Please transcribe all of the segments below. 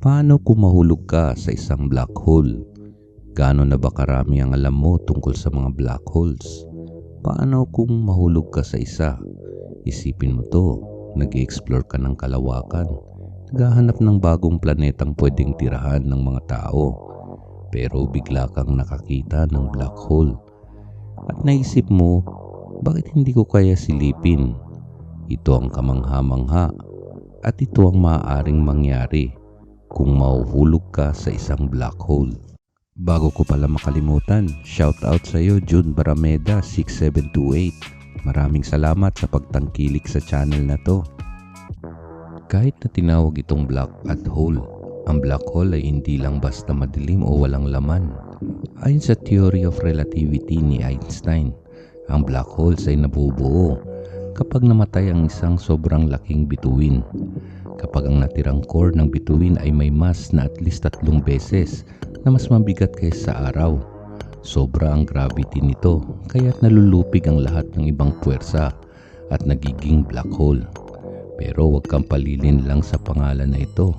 Paano kung mahulog ka sa isang black hole? Gaano na ba karami ang alam mo tungkol sa mga black holes? Paano kung mahulog ka sa isa? Isipin mo to, nag-explore ka ng kalawakan, naghahanap ng bagong planetang pwedeng tirahan ng mga tao. Pero bigla kang nakakita ng black hole. At naisip mo, bakit hindi ko kaya silipin? Ito ang kamangha-mangha at ito ang maaaring mangyari kung mahuhulog ka sa isang black hole. Bago ko pala makalimutan, shout out sa iyo June Barameda 6728. Maraming salamat sa pagtangkilik sa channel na to. Kahit na tinawag itong black at hole, ang black hole ay hindi lang basta madilim o walang laman. Ayon sa theory of relativity ni Einstein, ang black holes ay nabubuo kapag namatay ang isang sobrang laking bituin. Kapag ang natirang core ng bituin ay may mass na at least tatlong beses na mas mabigat kaysa sa araw. Sobra ang gravity nito kaya't nalulupig ang lahat ng ibang puwersa at nagiging black hole. Pero huwag kang palilin lang sa pangalan na ito.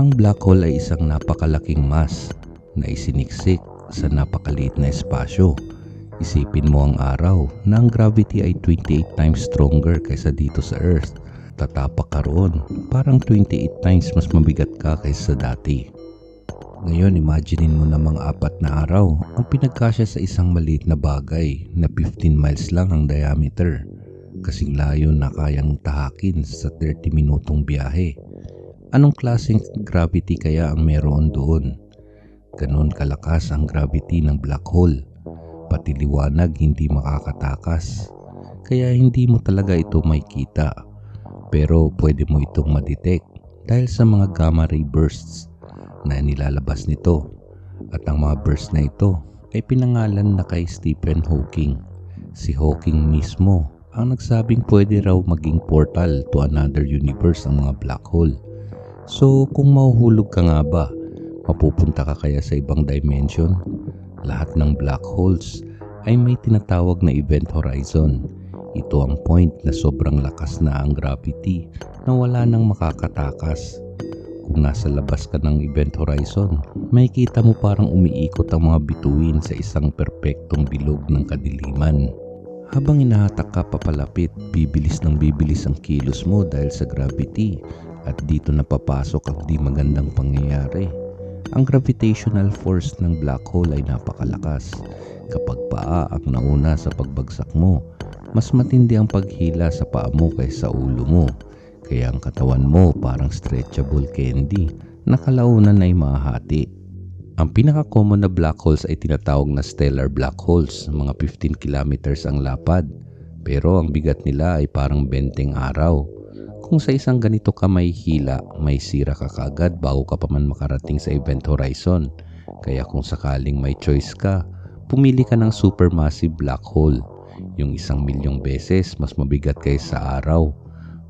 Ang black hole ay isang napakalaking mass na isiniksik sa napakaliit na espasyo. Isipin mo ang araw na ang gravity ay 28 times stronger kaysa dito sa Earth. Tatapak ka roon, parang 28 times mas mabigat ka kaysa dati. Ngayon, imaginein mo namang apat na araw ang pinagkasya sa isang maliit na bagay na 15 miles lang ang diameter. Kasing layo na kayang tahakin sa 30 minutong biyahe. Anong klaseng gravity kaya ang meron doon? Ganon kalakas ang gravity ng black hole. Pati liwanag hindi makakatakas. Kaya hindi mo talaga ito makita. Pero pwede mo itong madetect dahil sa mga gamma ray bursts na nilalabas nito. At ang mga bursts na ito ay pinangalan na kay Stephen Hawking. Si Hawking mismo ang nagsabing pwede raw maging portal to another universe ang mga black hole. So kung mahuhulog ka nga ba, mapupunta ka kaya sa ibang dimension? Lahat ng black holes ay may tinatawag na event horizon. Ito ang point na sobrang lakas na ang gravity na wala nang makakatakas. Kung nasa labas ka ng event horizon, makikita mo parang umiikot ang mga bituin sa isang perpektong bilog ng kadiliman. Habang inahatak ka papalapit, bibilis ng bibilis ang kilos mo dahil sa gravity at dito na papasok ang di magandang pangyayari. Ang gravitational force ng black hole ay napakalakas. Kapag paa ang nauna sa pagbagsak mo, mas matindi ang paghila sa paa mo kaysa sa ulo mo. Kaya ang katawan mo parang stretchable candy na kalaunan ay mahati. Ang pinaka-common na black holes ay tinatawag na stellar black holes, mga 15 kilometers ang lapad. Pero ang bigat nila ay parang benteng araw. Kung sa isang ganito ka may hila, may sira ka kagad bago ka pa man makarating sa event horizon. Kaya kung sakaling may choice ka, pumili ka ng supermassive black hole. Yung isang milyong beses mas mabigat kaysa sa araw.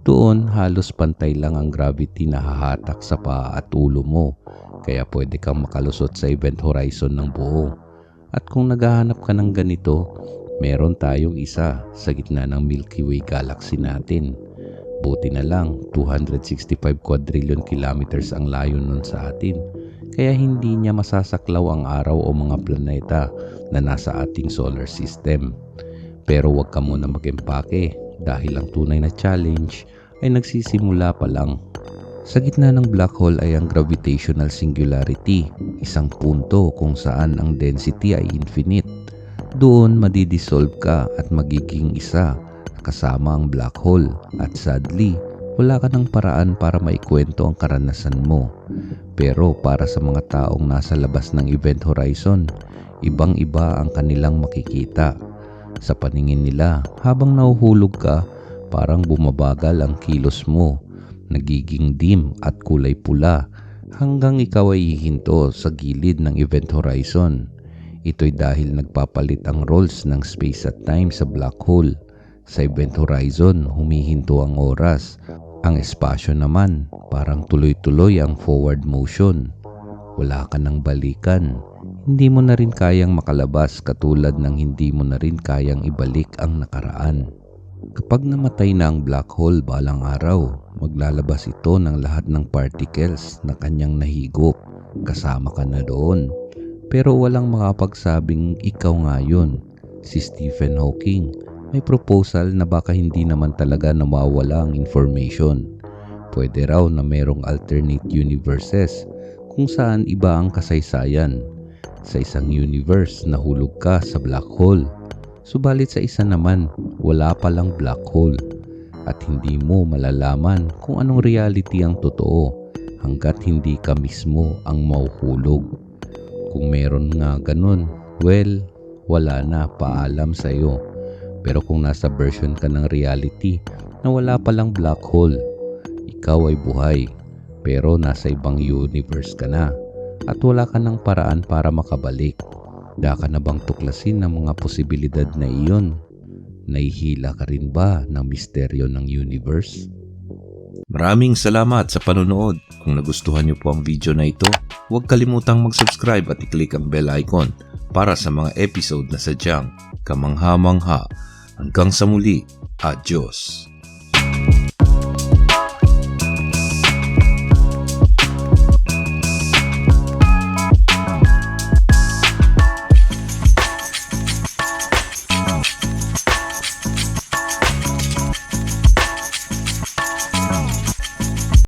Doon halos pantay lang ang gravity na hahatak sa paa at ulo mo kaya pwede kang makalusot sa event horizon ng buo. At kung naghahanap ka ng ganito, meron tayong isa sa gitna ng Milky Way galaxy natin. Buti na lang, 265 quadrillion kilometers ang layo nun sa atin. Kaya hindi niya masasaklaw ang araw o mga planeta na nasa ating solar system. Pero huwag ka muna mag-empake dahil ang tunay na challenge ay nagsisimula pa lang sa gitna ng black hole ay ang gravitational singularity, isang punto kung saan ang density ay infinite. Doon madidissolve ka at magiging isa kasama ang black hole at sadly, wala ka ng paraan para maikwento ang karanasan mo. Pero para sa mga taong nasa labas ng event horizon, ibang-iba ang kanilang makikita. Sa paningin nila, habang nahuhulog ka, parang bumabagal ang kilos mo nagiging dim at kulay pula hanggang ikaw ay hihinto sa gilid ng event horizon. Ito'y dahil nagpapalit ang roles ng space at time sa black hole. Sa event horizon, humihinto ang oras. Ang espasyo naman, parang tuloy-tuloy ang forward motion. Wala ka ng balikan. Hindi mo na rin kayang makalabas katulad ng hindi mo na rin kayang ibalik ang nakaraan. Kapag namatay na ang black hole balang araw, maglalabas ito ng lahat ng particles na kanyang nahigop. Kasama ka na doon. Pero walang makapagsabing ikaw nga yun. Si Stephen Hawking may proposal na baka hindi naman talaga nawawala ang information. Pwede raw na merong alternate universes kung saan iba ang kasaysayan. Sa isang universe nahulog ka sa black hole. Subalit sa isa naman, wala palang black hole. At hindi mo malalaman kung anong reality ang totoo hanggat hindi ka mismo ang mauhulog. Kung meron nga ganun, well, wala na paalam sa iyo. Pero kung nasa version ka ng reality na wala palang black hole, ikaw ay buhay pero nasa ibang universe ka na at wala ka ng paraan para makabalik. Da ka na bang tuklasin ng mga posibilidad na iyon? Nahihila ka rin ba ng misteryo ng universe? Maraming salamat sa panonood. Kung nagustuhan niyo po ang video na ito, huwag kalimutang mag-subscribe at i-click ang bell icon para sa mga episode na sadyang kamangha-mangha. Hanggang sa muli, adios!